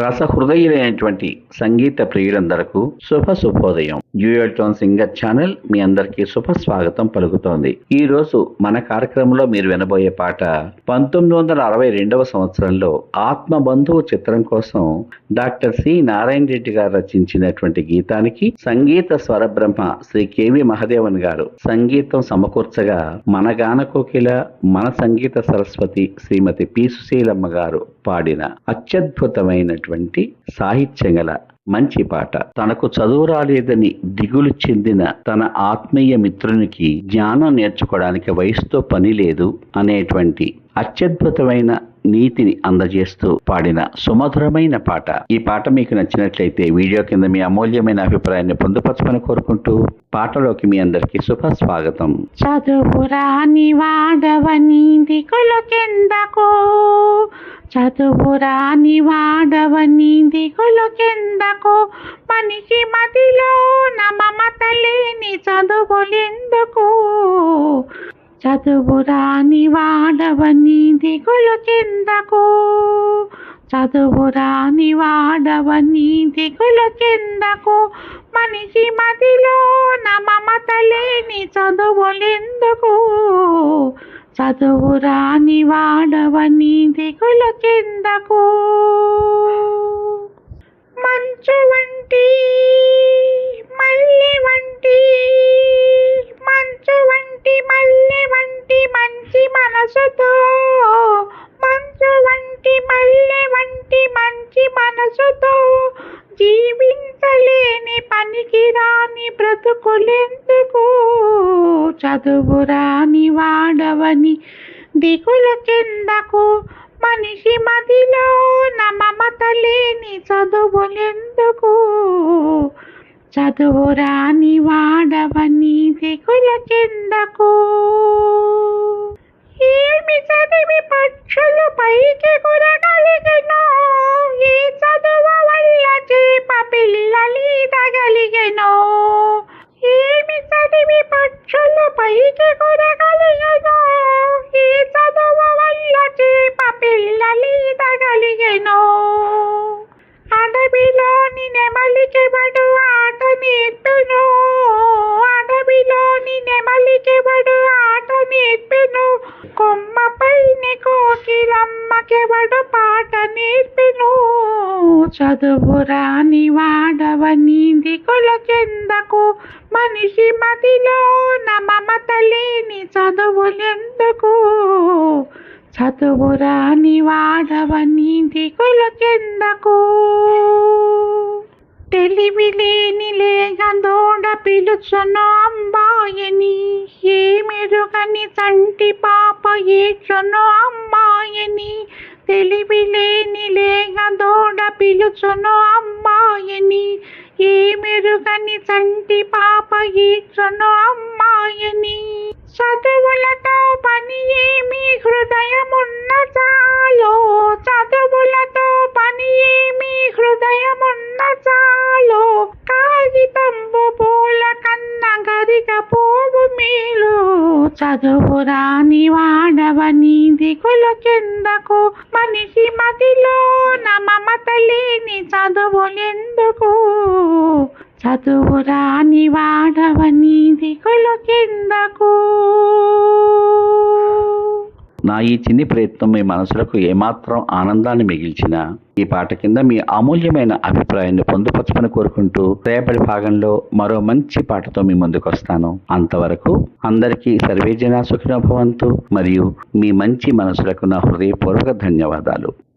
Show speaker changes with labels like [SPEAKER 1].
[SPEAKER 1] రసహృదయులైనటువంటి సంగీత ప్రియులందరకు శుభ శుభోదయం. జూయోటోన్ టోన్ సింగర్ ఛానల్ మీ అందరికీ శుభ స్వాగతం పలుకుతోంది. ఈ రోజు మన కార్యక్రమంలో మీరు వినబోయే పాట పంతొమ్మిది వందల అరవై రెండవ సంవత్సరంలో ఆత్మబంధువు చిత్రం కోసం డాక్టర్ సి నారాయణ రెడ్డి గారు రచించినటువంటి గీతానికి సంగీత స్వరబ్రహ్మ శ్రీ కెవి మహదేవన్ గారు సంగీతం సమకూర్చగా మన గాన కోకిల మన సంగీత సరస్వతి శ్రీమతి పి సుశీలమ్మ గారు పాడిన అత్యద్భుతమైనటువంటి సాహిత్యం గల మంచి పాట. తనకు చదువు రాలేదని దిగులు చెందిన తన ఆత్మీయ మిత్రునికి జ్ఞానం నేర్చుకోవడానికి వయసుతో పని లేదు అనేటువంటి అత్యద్భుతమైన నీతిని అందజేస్తూ పాడిన సుమధురమైన పాట. ఈ పాట మీకు నచ్చినట్లయితే వీడియో కింద మీ అమూల్యమైన అభిప్రాయాన్ని పొందుపరచమని కోరుకుంటూ పాటలోకి మీ అందరికీ శుభ స్వాగతం
[SPEAKER 2] చదువురాని వాడవని దిగులకెందకో చదువురాని వాడవని దిగులు కిందకు మనిషి మదిలో మమత లేని చదువులెందుకు చదువురాని వాడవని దిగులు కిందకు చదువురాని వాడవని దిగులు కిందకు మనిషి మదిలో మమత లేని చదువులెందుకు? చదువురాని వాడవని దిగుల కిందకు. మంచు వంటి మల్లి వంటి చదువురాని వాడవని దిగుల కిందకు మనిషి మదిలో మమత లేని చదువులెందుకు? చదువురాని వాడవని దిగుల కిందకు? ఏమి చదివి పక్షులు పైకి కురగలిగెనో ఏ అడవిలోని నెమలికెవడు ఆట నేర్పెను. అడవిలోని నెమలికెవడు ఆట నేర్పెను. కొమ్మపైని కోకిలమ్మకెవడు పాట నేర్పెను. చదువురాని వాడవని దిగుల కిందకు మనిషి మదిలో మమత లేని చదువులెందుకు చదువురాని వాడవని దిగుల కిందకు తెలివిలేని లేగదోడ పిలుచును అమ్మాయని ఏ మెరుగని చంటి పాప ఏడ్చును అమ్మాయని తెలివిలేని లేగదోడ పిలుచును అమ్మాయని ఏ మెరుగని చంటి పాప ఏడ్చును అమ్మాయని చదువులతో పని ఏమి హృదయమున్న చాలో చదువురాని వాడవని దిగుల కిందకు మనిషి మదిలో మమత లేని చదువులెందుకు? చదువురాని వాడవని
[SPEAKER 1] ఈ చిన్ని ప్రయత్నం మీ మనసులకు ఏమాత్రం ఆనందాన్ని మిగిల్చినా ఈ పాట కింద మీ అమూల్యమైన అభిప్రాయాన్ని పొందుపరచమని కోరుకుంటూ రేపటి భాగంలో మరో మంచి పాటతో మీ ముందుకు వస్తాను అంతవరకు అందరికీ సర్వేజన సుఖినోభవంతు మరియు మీ మంచి మనసులకు నా హృదయపూర్వక ధన్యవాదాలు.